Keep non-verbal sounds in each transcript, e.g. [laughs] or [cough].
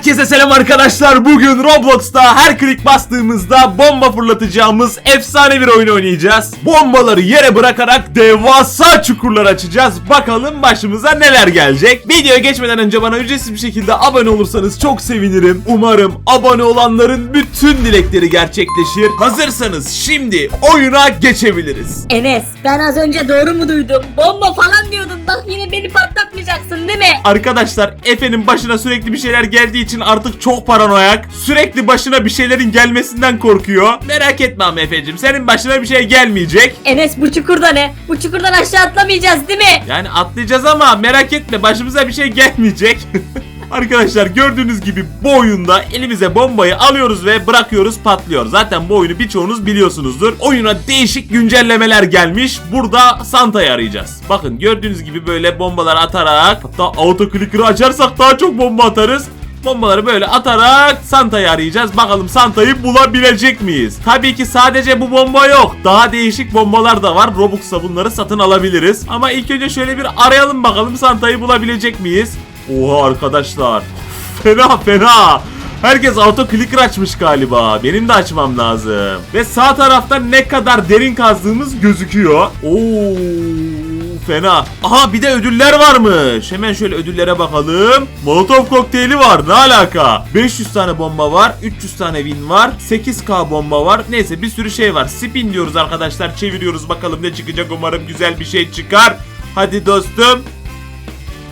Herkese selam arkadaşlar. Bugün Roblox'ta her klik bastığımızda bomba fırlatacağımız efsane bir oyun oynayacağız. Bombaları yere bırakarak devasa çukurlar açacağız. Bakalım başımıza neler gelecek. Videoya geçmeden önce bana ücretsiz bir şekilde abone olursanız çok sevinirim. Umarım abone olanların bütün dilekleri gerçekleşir. Hazırsanız şimdi oyuna geçebiliriz. Enes ben az önce doğru mu duydum? Bomba falan diyordun bak yine beni patlatmayacaksın değil mi? Arkadaşlar Efe'nin başına sürekli bir şeyler geldiği için artık çok paranoyak. Sürekli başına bir şeylerin gelmesinden korkuyor. Merak etme ama Efe'cim senin başına bir şey gelmeyecek. Enes bu çukurda ne? Bu çukurdan aşağı atlamayacağız değil mi? Yani atlayacağız ama merak etme başımıza bir şey gelmeyecek. [laughs] Arkadaşlar gördüğünüz gibi bu oyunda elimize bombayı alıyoruz ve bırakıyoruz patlıyor. Zaten bu oyunu birçoğunuz biliyorsunuzdur. Oyuna değişik güncellemeler gelmiş. Burada Santa'yı arayacağız. Bakın gördüğünüz gibi böyle bombalar atarak hatta auto açarsak daha çok bomba atarız. Bombaları böyle atarak Santa'yı arayacağız. Bakalım Santa'yı bulabilecek miyiz? Tabii ki sadece bu bomba yok. Daha değişik bombalar da var. Robux'a bunları satın alabiliriz. Ama ilk önce şöyle bir arayalım bakalım Santa'yı bulabilecek miyiz? Oha arkadaşlar. Fena fena. Herkes auto clicker açmış galiba. Benim de açmam lazım. Ve sağ tarafta ne kadar derin kazdığımız gözüküyor. Oo fena. Aha bir de ödüller varmış. Hemen şöyle ödüllere bakalım. Molotov kokteyli var. Ne alaka? 500 tane bomba var. 300 tane win var. 8k bomba var. Neyse bir sürü şey var. Spin diyoruz arkadaşlar. Çeviriyoruz bakalım ne çıkacak. Umarım güzel bir şey çıkar. Hadi dostum.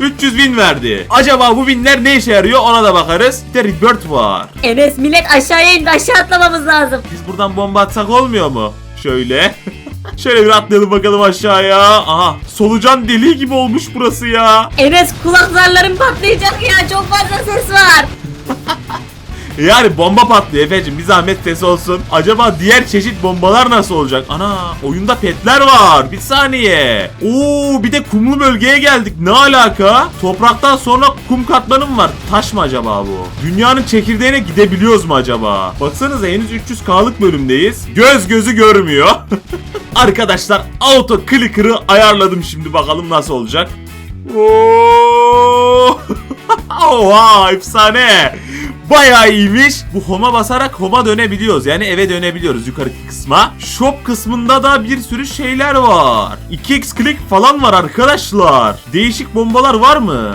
300 win verdi. Acaba bu winler ne işe yarıyor ona da bakarız. Bir de rebirth var. Enes millet aşağıya indi aşağı atlamamız lazım. Biz buradan bomba atsak olmuyor mu? Şöyle. [laughs] Şöyle bir atlayalım bakalım aşağıya. Aha solucan deliği gibi olmuş burası ya. Enes kulak zarlarım patlayacak ya çok fazla ses var. [laughs] Yani bomba patlıyor Efe'cim bir zahmet ses olsun. Acaba diğer çeşit bombalar nasıl olacak? Ana oyunda petler var. Bir saniye. Oo bir de kumlu bölgeye geldik. Ne alaka? Topraktan sonra kum katmanı mı var? Taş mı acaba bu? Dünyanın çekirdeğine gidebiliyoruz mu acaba? Baksanıza henüz 300k'lık bölümdeyiz. Göz gözü görmüyor. [laughs] Arkadaşlar auto clicker'ı ayarladım şimdi bakalım nasıl olacak. Oo! [laughs] Oha efsane. Bayağı iyiymiş. Bu home'a basarak home'a dönebiliyoruz. Yani eve dönebiliyoruz yukarıki kısma. Shop kısmında da bir sürü şeyler var. 2x click falan var arkadaşlar. Değişik bombalar var mı?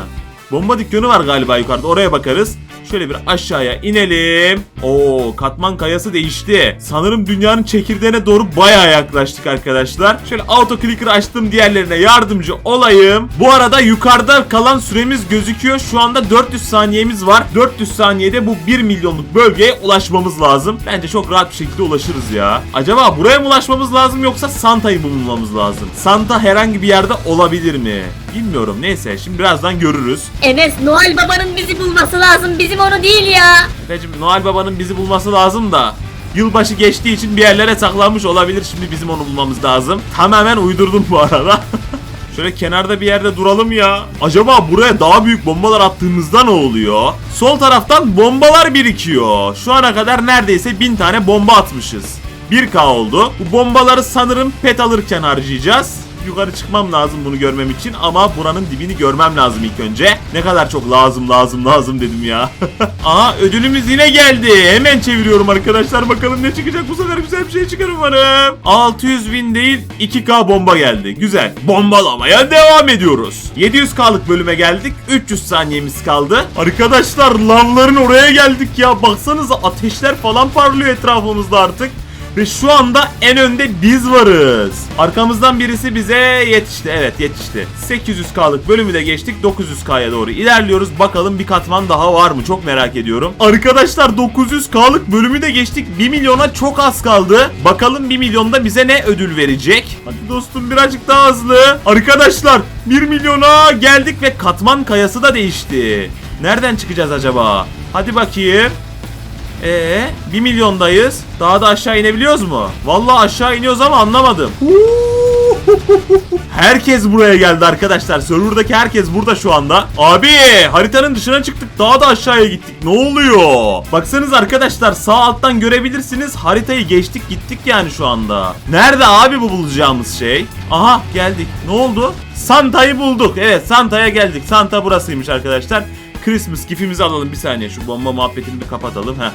Bomba dükkanı var galiba yukarıda. Oraya bakarız. Şöyle bir aşağıya inelim. Oo, katman kayası değişti. Sanırım dünyanın çekirdeğine doğru bayağı yaklaştık arkadaşlar. Şöyle auto clicker açtım diğerlerine yardımcı olayım. Bu arada yukarıda kalan süremiz gözüküyor. Şu anda 400 saniyemiz var. 400 saniyede bu 1 milyonluk bölgeye ulaşmamız lazım. Bence çok rahat bir şekilde ulaşırız ya. Acaba buraya mı ulaşmamız lazım yoksa Santa'yı mı bulmamız lazım? Santa herhangi bir yerde olabilir mi? Bilmiyorum. Neyse şimdi birazdan görürüz. Enes Noel babanın bizi bulması lazım bizim onu değil ya. Efecim Noel Baba'nın bizi bulması lazım da Yılbaşı geçtiği için bir yerlere saklanmış olabilir. Şimdi bizim onu bulmamız lazım. Tamamen uydurdum bu arada. [laughs] Şöyle kenarda bir yerde duralım ya. Acaba buraya daha büyük bombalar attığımızda ne oluyor? Sol taraftan bombalar birikiyor. Şu ana kadar neredeyse 1000 tane bomba atmışız. 1K oldu. Bu bombaları sanırım pet alırken harcayacağız. Yukarı çıkmam lazım bunu görmem için ama buranın dibini görmem lazım ilk önce. Ne kadar çok lazım lazım lazım dedim ya. [laughs] Aha ödülümüz yine geldi. Hemen çeviriyorum arkadaşlar bakalım ne çıkacak bu sefer güzel bir şey çıkar umarım. 600 bin değil 2K bomba geldi. Güzel. Bombalamaya devam ediyoruz. 700K'lık bölüme geldik. 300 saniyemiz kaldı. Arkadaşlar lavların oraya geldik ya. Baksanıza ateşler falan parlıyor etrafımızda artık. Ve şu anda en önde biz varız. Arkamızdan birisi bize yetişti. Evet yetişti. 800K'lık bölümü de geçtik. 900K'ya doğru ilerliyoruz. Bakalım bir katman daha var mı? Çok merak ediyorum. Arkadaşlar 900K'lık bölümü de geçtik. 1 milyona çok az kaldı. Bakalım 1 milyonda bize ne ödül verecek? Hadi dostum birazcık daha hızlı. Arkadaşlar 1 milyona geldik ve katman kayası da değişti. Nereden çıkacağız acaba? Hadi bakayım. Ee, 1 milyondayız. Daha da aşağı inebiliyoruz mu? Vallahi aşağı iniyoruz ama anlamadım. [laughs] herkes buraya geldi arkadaşlar. Server'daki herkes burada şu anda. Abi haritanın dışına çıktık. Daha da aşağıya gittik. Ne oluyor? Baksanız arkadaşlar sağ alttan görebilirsiniz. Haritayı geçtik gittik yani şu anda. Nerede abi bu bulacağımız şey? Aha geldik. Ne oldu? Santa'yı bulduk. Evet Santa'ya geldik. Santa burasıymış arkadaşlar. Christmas gifimizi alalım bir saniye. Şu bomba muhabbetini bir kapatalım. Heh.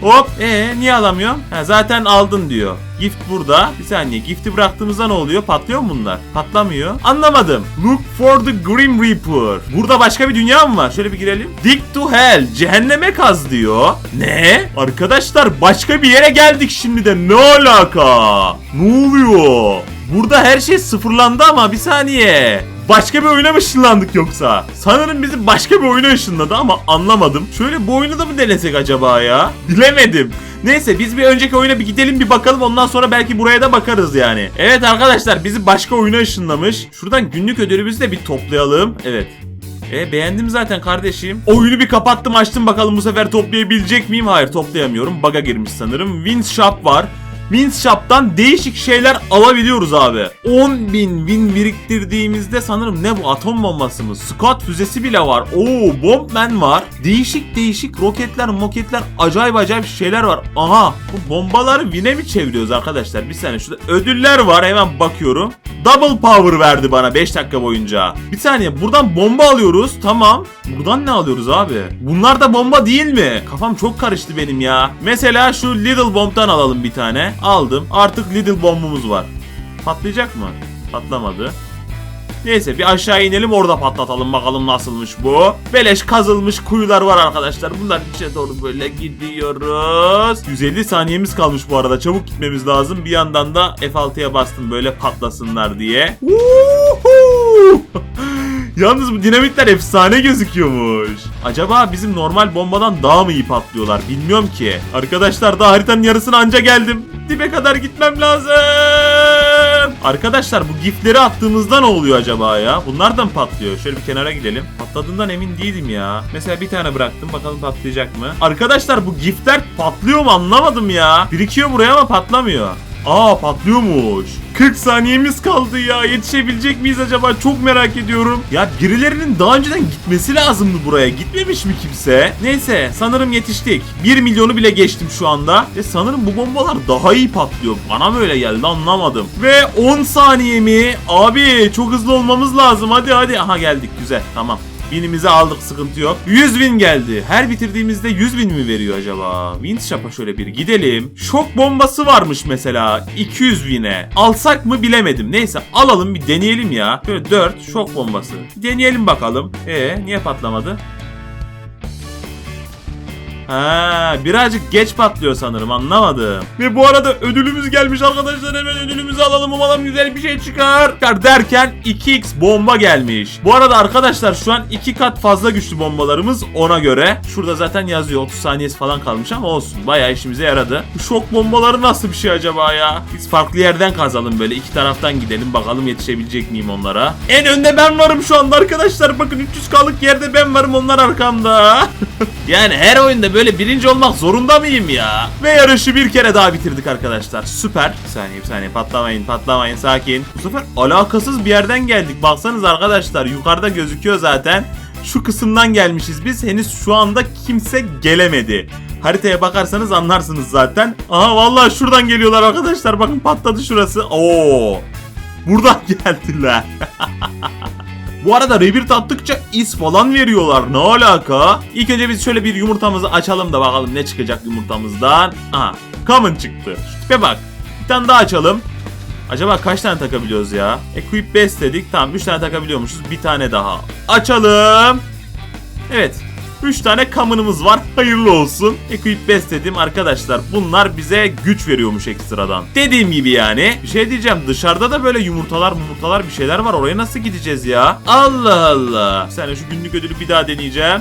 Hop. Ee niye alamıyorum? Ha, zaten aldın diyor. Gift burada. Bir saniye. Gift'i bıraktığımızda ne oluyor? Patlıyor mu bunlar? Patlamıyor. Anlamadım. Look for the Grim Reaper. Burada başka bir dünya mı var? Şöyle bir girelim. Dig to hell. Cehenneme kaz diyor. Ne? Arkadaşlar başka bir yere geldik şimdi de. Ne alaka? Ne oluyor? Burada her şey sıfırlandı ama bir saniye. Başka bir oyuna mı ışınlandık yoksa? Sanırım bizi başka bir oyuna ışınladı ama anlamadım. Şöyle bu oyunu da mı denesek acaba ya? Bilemedim. Neyse biz bir önceki oyuna bir gidelim bir bakalım ondan sonra belki buraya da bakarız yani. Evet arkadaşlar bizi başka oyuna ışınlamış. Şuradan günlük ödülümüzü de bir toplayalım. Evet. E beğendim zaten kardeşim. Oyunu bir kapattım açtım bakalım bu sefer toplayabilecek miyim? Hayır toplayamıyorum. Bug'a girmiş sanırım. Wins Shop var. Wins Shop'tan değişik şeyler alabiliyoruz abi. 10.000 win biriktirdiğimizde sanırım ne bu atom bombası mı? Squad füzesi bile var. Oo Bombman var. Değişik değişik roketler moketler acayip acayip şeyler var. Aha bu bombaları win'e mi çeviriyoruz arkadaşlar? Bir saniye şurada ödüller var hemen bakıyorum. Double power verdi bana 5 dakika boyunca. Bir saniye buradan bomba alıyoruz tamam. Buradan ne alıyoruz abi? Bunlar da bomba değil mi? Kafam çok karıştı benim ya. Mesela şu Little Bomb'dan alalım bir tane. Aldım. Artık Little Bomb'umuz var. Patlayacak mı? Patlamadı. Neyse bir aşağı inelim orada patlatalım bakalım nasılmış bu. Beleş kazılmış kuyular var arkadaşlar. Bunların içine doğru böyle gidiyoruz. 150 saniyemiz kalmış bu arada. Çabuk gitmemiz lazım. Bir yandan da F6'ya bastım böyle patlasınlar diye. Yalnız bu dinamitler efsane gözüküyormuş. Acaba bizim normal bombadan daha mı iyi patlıyorlar bilmiyorum ki. Arkadaşlar daha haritanın yarısına anca geldim. Dibe kadar gitmem lazım. Arkadaşlar bu giftleri attığımızda ne oluyor acaba ya? Bunlar da mı patlıyor? Şöyle bir kenara gidelim. Patladığından emin değilim ya. Mesela bir tane bıraktım bakalım patlayacak mı? Arkadaşlar bu giftler patlıyor mu anlamadım ya. Birikiyor buraya ama patlamıyor. Aa patlıyormuş. 40 saniyemiz kaldı ya. Yetişebilecek miyiz acaba? Çok merak ediyorum. Ya birilerinin daha önceden gitmesi lazımdı buraya. Gitmemiş mi kimse? Neyse sanırım yetiştik. 1 milyonu bile geçtim şu anda. Ve sanırım bu bombalar daha iyi patlıyor. Bana mı öyle geldi anlamadım. Ve 10 saniye mi? Abi çok hızlı olmamız lazım. Hadi hadi. Aha geldik güzel tamam. Binimizi aldık sıkıntı yok. 100 bin geldi. Her bitirdiğimizde 100 bin mi veriyor acaba? Wind Shop'a şöyle bir gidelim. Şok bombası varmış mesela 200 bine. Alsak mı bilemedim. Neyse alalım bir deneyelim ya. Şöyle 4 şok bombası. Deneyelim bakalım. E niye patlamadı? Ha, birazcık geç patlıyor sanırım anlamadım. Ve bu arada ödülümüz gelmiş arkadaşlar hemen ödülümüzü alalım umalım güzel bir şey çıkar. Çıkar derken 2x bomba gelmiş. Bu arada arkadaşlar şu an 2 kat fazla güçlü bombalarımız ona göre. Şurada zaten yazıyor 30 saniyesi falan kalmış ama olsun bayağı işimize yaradı. Bu şok bombaları nasıl bir şey acaba ya? Biz farklı yerden kazalım böyle iki taraftan gidelim bakalım yetişebilecek miyim onlara. En önde ben varım şu anda arkadaşlar bakın 300 yerde ben varım onlar arkamda. [laughs] yani her oyunda böyle birinci olmak zorunda mıyım ya? Ve yarışı bir kere daha bitirdik arkadaşlar. Süper. Bir saniye bir saniye patlamayın patlamayın sakin. Bu sefer alakasız bir yerden geldik. Baksanız arkadaşlar yukarıda gözüküyor zaten. Şu kısımdan gelmişiz biz. Henüz şu anda kimse gelemedi. Haritaya bakarsanız anlarsınız zaten. Aha vallahi şuradan geliyorlar arkadaşlar. Bakın patladı şurası. Oo. Buradan [laughs] geldiler. [laughs] Bu arada rebirth attıkça is falan veriyorlar. Ne alaka? İlk önce biz şöyle bir yumurtamızı açalım da bakalım ne çıkacak yumurtamızdan. Aha. Common çıktı. Şu bak. Bir tane daha açalım. Acaba kaç tane takabiliyoruz ya? Equip best dedik. Tamam 3 tane takabiliyormuşuz. Bir tane daha. Açalım. Evet. 3 tane common'ımız var. Hayırlı olsun. Equip best dedim arkadaşlar. Bunlar bize güç veriyormuş ekstradan. Dediğim gibi yani. Bir şey diyeceğim. Dışarıda da böyle yumurtalar yumurtalar bir şeyler var. Oraya nasıl gideceğiz ya? Allah Allah. Saniye şu günlük ödülü bir daha deneyeceğim.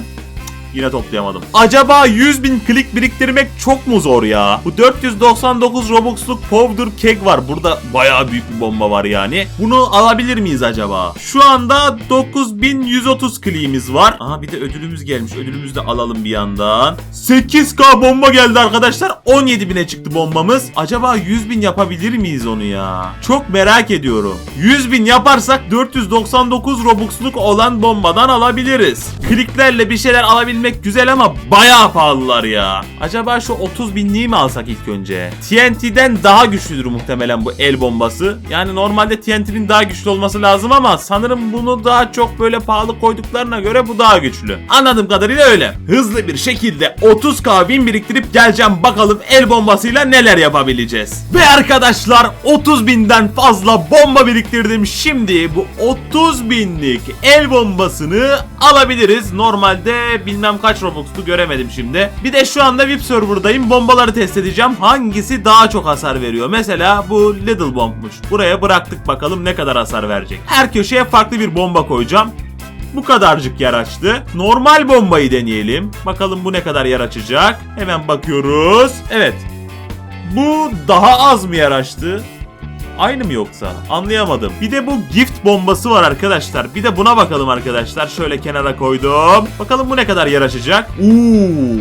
Yine toplayamadım. Acaba 100 bin klik biriktirmek çok mu zor ya? Bu 499 Robux'luk Powder Keg var. Burada bayağı büyük bir bomba var yani. Bunu alabilir miyiz acaba? Şu anda 9130 kliğimiz var. Aha bir de ödülümüz gelmiş. Ödülümüzü de alalım bir yandan. 8k bomba geldi arkadaşlar. 17 bine çıktı bombamız. Acaba 100 bin yapabilir miyiz onu ya? Çok merak ediyorum. 100 bin yaparsak 499 Robux'luk olan bombadan alabiliriz. Kliklerle bir şeyler alabilmek güzel ama bayağı pahalılar ya. Acaba şu 30 binliği mi alsak ilk önce? TNT'den daha güçlüdür muhtemelen bu el bombası. Yani normalde TNT'nin daha güçlü olması lazım ama sanırım bunu daha çok böyle pahalı koyduklarına göre bu daha güçlü. Anladığım kadarıyla öyle. Hızlı bir şekilde 30k bin biriktirip geleceğim bakalım el bombasıyla neler yapabileceğiz. Ve arkadaşlar 30 binden fazla bomba biriktirdim. Şimdi bu 30 binlik el bombasını alabiliriz. Normalde bilmem kaç Robux'tu göremedim şimdi. Bir de şu anda VIP server'dayım. Bombaları test edeceğim. Hangisi daha çok hasar veriyor? Mesela bu Little Bomb'muş. Buraya bıraktık bakalım ne kadar hasar verecek. Her köşeye farklı bir bomba koyacağım. Bu kadarcık yer açtı. Normal bombayı deneyelim. Bakalım bu ne kadar yer açacak. Hemen bakıyoruz. Evet. Bu daha az mı yer açtı? Aynı mı yoksa? Anlayamadım. Bir de bu gift bombası var arkadaşlar. Bir de buna bakalım arkadaşlar. Şöyle kenara koydum. Bakalım bu ne kadar yer açacak? Uuu.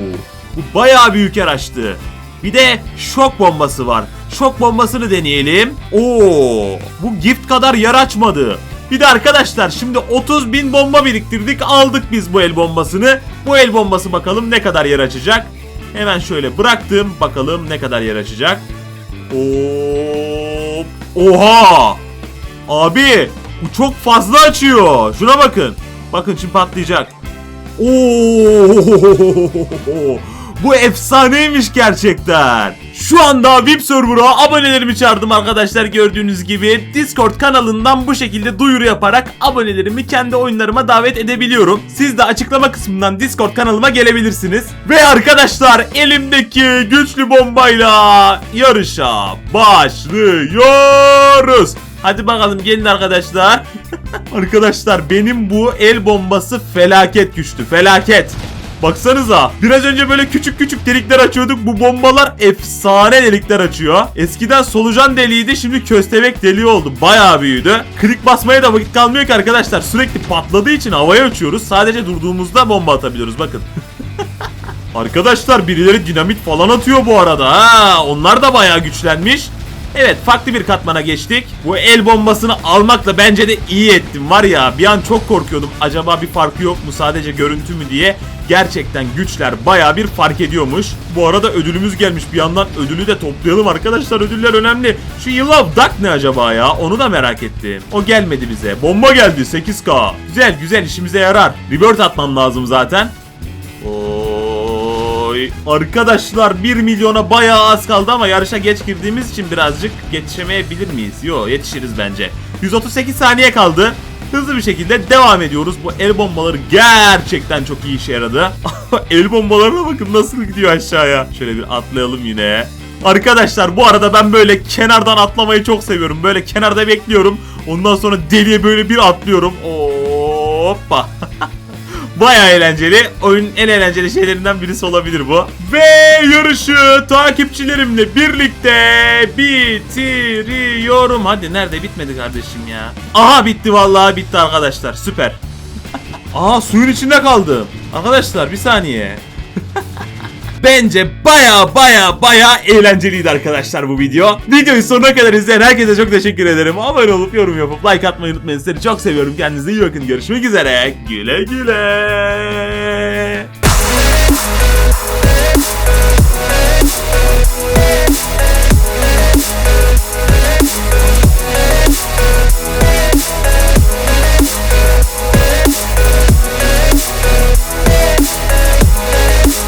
Bu bayağı büyük yer açtı. Bir de şok bombası var. Şok bombasını deneyelim. Oo, bu gift kadar yer açmadı. Bir de arkadaşlar şimdi 30 bin bomba biriktirdik. Aldık biz bu el bombasını. Bu el bombası bakalım ne kadar yer açacak. Hemen şöyle bıraktım. Bakalım ne kadar yer açacak. Hop. Oha! Abi bu çok fazla açıyor. Şuna bakın. Bakın şimdi patlayacak. Oo! [laughs] Bu efsaneymiş gerçekten. Şu anda VIP server'a abonelerimi çağırdım arkadaşlar gördüğünüz gibi. Discord kanalından bu şekilde duyuru yaparak abonelerimi kendi oyunlarıma davet edebiliyorum. Siz de açıklama kısmından Discord kanalıma gelebilirsiniz. Ve arkadaşlar elimdeki güçlü bombayla yarışa başlıyoruz. Hadi bakalım gelin arkadaşlar. [laughs] arkadaşlar benim bu el bombası felaket güçlü. Felaket. Baksanıza biraz önce böyle küçük küçük delikler açıyorduk. Bu bombalar efsane delikler açıyor. Eskiden solucan deliğiydi şimdi köstebek deliği oldu. Bayağı büyüdü. Klik basmaya da vakit kalmıyor ki arkadaşlar. Sürekli patladığı için havaya uçuyoruz. Sadece durduğumuzda bomba atabiliyoruz bakın. [laughs] Arkadaşlar birileri dinamit falan atıyor bu arada. Ha, onlar da bayağı güçlenmiş. Evet farklı bir katmana geçtik. Bu el bombasını almakla bence de iyi ettim var ya bir an çok korkuyordum. Acaba bir farkı yok mu sadece görüntü mü diye. Gerçekten güçler baya bir fark ediyormuş. Bu arada ödülümüz gelmiş bir yandan ödülü de toplayalım arkadaşlar ödüller önemli. Şu Yıl of Duck ne acaba ya onu da merak ettim. O gelmedi bize. Bomba geldi 8k. Güzel güzel işimize yarar. Rebirth atmam lazım zaten. Oy. Arkadaşlar 1 milyona bayağı az kaldı ama yarışa geç girdiğimiz için birazcık yetişemeyebilir miyiz? Yo yetişiriz bence. 138 saniye kaldı. Hızlı bir şekilde devam ediyoruz. Bu el bombaları gerçekten çok iyi işe yaradı. [laughs] el bombalarına bakın nasıl gidiyor aşağıya. Şöyle bir atlayalım yine. Arkadaşlar bu arada ben böyle kenardan atlamayı çok seviyorum. Böyle kenarda bekliyorum. Ondan sonra deliye böyle bir atlıyorum. Hoppa. [laughs] Baya eğlenceli. Oyunun en eğlenceli şeylerinden birisi olabilir bu. Ve yarışı takipçilerimle birlikte bitiriyorum. Hadi nerede bitmedi kardeşim ya. Aha bitti vallahi bitti arkadaşlar. Süper. Aa suyun içinde kaldım. Arkadaşlar bir saniye. [laughs] Bence baya baya baya eğlenceliydi arkadaşlar bu video. Videoyu sonuna kadar izleyen herkese çok teşekkür ederim. Abone olup yorum yapıp like atmayı unutmayın. Sizleri çok seviyorum. Kendinize iyi bakın. Görüşmek üzere. Güle güle.